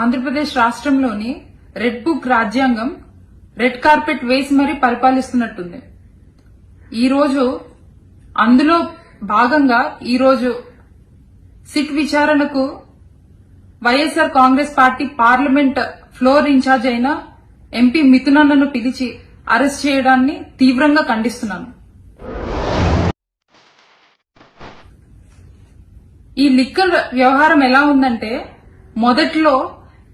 ఆంధ్రప్రదేశ్ రాష్ట్రంలోని red book రాజ్యాంగం red carpet వేసి మరీ పరిపాలిస్తున్నట్టుంది. ఈరోజు అందులో భాగంగా ఈరోజు సిట్ విచారణకు YSR Congress party parliament floor incharge అయిన ఎంపీ మిథునన్నను పిలిచి అరెస్ట్ చేయడాన్ని తీవ్రంగా ఖండిస్తున్నాను. ఈ లిక్కర్ వ్యవహారం ఎలా ఉందంటే మొదట్లో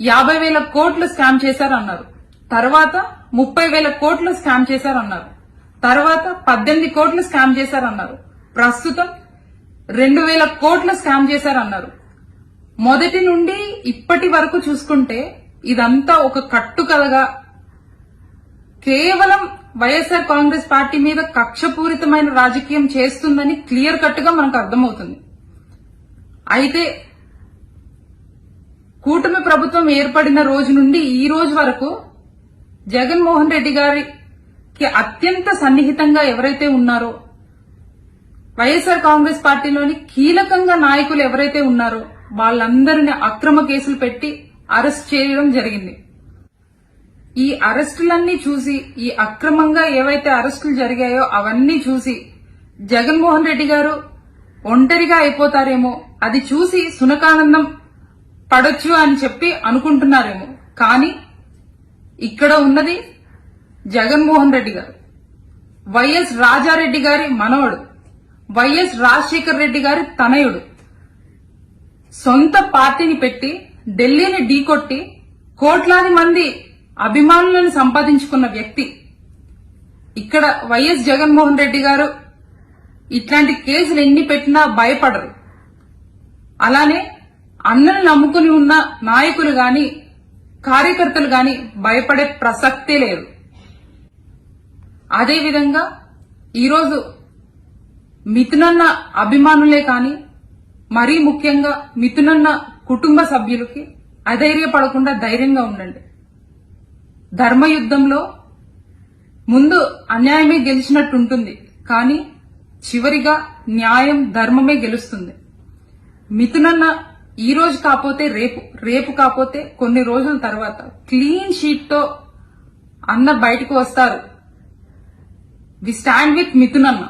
యాభై వేల కోట్లు స్కామ్ చేశారన్నారు. తర్వాత ముప్పై వేల కోట్లు స్కామ్ చేశారన్నారు. తర్వాత పద్దెనిమిది కోట్లు స్కామ్ చేశారన్నారు. ప్రస్తుతం రెండు వేల కోట్లు స్కామ్ చేశారన్నారు. మొదటి నుండి ఇప్పటి వరకు చూసుకుంటే ఇదంతా ఒక కట్టుకథగా కేవలం వైఎస్ఆర్ కాంగ్రెస్ పార్టీ మీద కక్షపూరితమైన రాజకీయం చేస్తుందని క్లియర్ కట్గా మనకు అర్థమవుతుంది. అయితే కూటమి ప్రభుత్వం ఏర్పడిన రోజు నుండి ఈ రోజు వరకు జగన్మోహన్ రెడ్డి గారికి అత్యంత సన్నిహితంగా ఎవరైతే ఉన్నారో వైఎస్ఆర్ కాంగ్రెస్ పార్టీలోని కీలకంగా నాయకులు ఎవరైతే ఉన్నారో వాళ్ళందరిని అక్రమ కేసులు పెట్టి అరెస్ట్ చేయడం జరిగింది. ఈ అరెస్టులన్నీ చూసి ఈ అక్రమంగా ఏవైతే అరెస్టులు జరిగాయో అవన్నీ చూసి జగన్మోహన్ రెడ్డి గారు ఒంటరిగా అయిపోతారేమో అది చూసి సునకానందం పడొచ్చు అని చెప్పి అనుకుంటున్నారేమో. కానీ ఇక్కడ ఉన్నది జగన్మోహన్ రెడ్డి గారు. వైఎస్ రాజారెడ్డి గారి మనవడు. వైఎస్ రాజశేఖర్ రెడ్డి గారి తనయుడు. సొంత పార్టీని పెట్టి ఢిల్లీని ఢీకొట్టి కోట్లాది మంది అభిమానులను సంపాదించుకున్న వ్యక్తి. ఇక్కడ వైఎస్ జగన్మోహన్ రెడ్డి గారు ఇట్లాంటి కేసులు ఎన్ని పెట్టినా భయపడరు. అలానే అన్నను నమ్ముకుని ఉన్న నాయకులు గాని కార్యకర్తలు గాని భయపడే ప్రసక్తే లేదు. అదేవిధంగా ఈరోజు మిథునన్న అభిమానులే కాని మరీ ముఖ్యంగా మిథునన్న కుటుంబ సభ్యులకి అధైర్యపడకుండా ధైర్యంగా ఉండండి. ధర్మయుద్ధంలో ముందు అన్యాయమే గెలిచినట్టుంటుంది కానీ చివరిగా న్యాయం ధర్మమే గెలుస్తుంది. మిథునన్న ఈ రోజు కాకపోతే రేపు రేపు కాకపోతే కొన్ని రోజుల తర్వాత క్లీన్ షీట్తో అన్న బయటకు వస్తారు. వి స్టాండ్ విత్ మిథునన్న.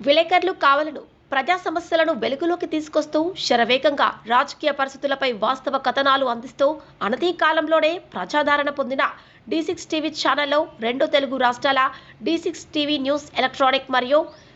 విలేకరులు కావలను ప్రజా సమస్యలను వెలుగులోకి తీసుకొస్తూ శరవేగంగా రాజకీయ పరిస్థితులపై వాస్తవ కథనాలు అందిస్తూ అనతి కాలంలోనే ప్రజాదరణ పొందిన డి సిక్స్ టీవీ ఛానల్లో రెండు తెలుగు రాష్ట్రాల D six TV news electronic మరియు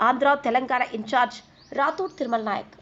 Andhra Telangana in-charge Rathur Tirumala Naik.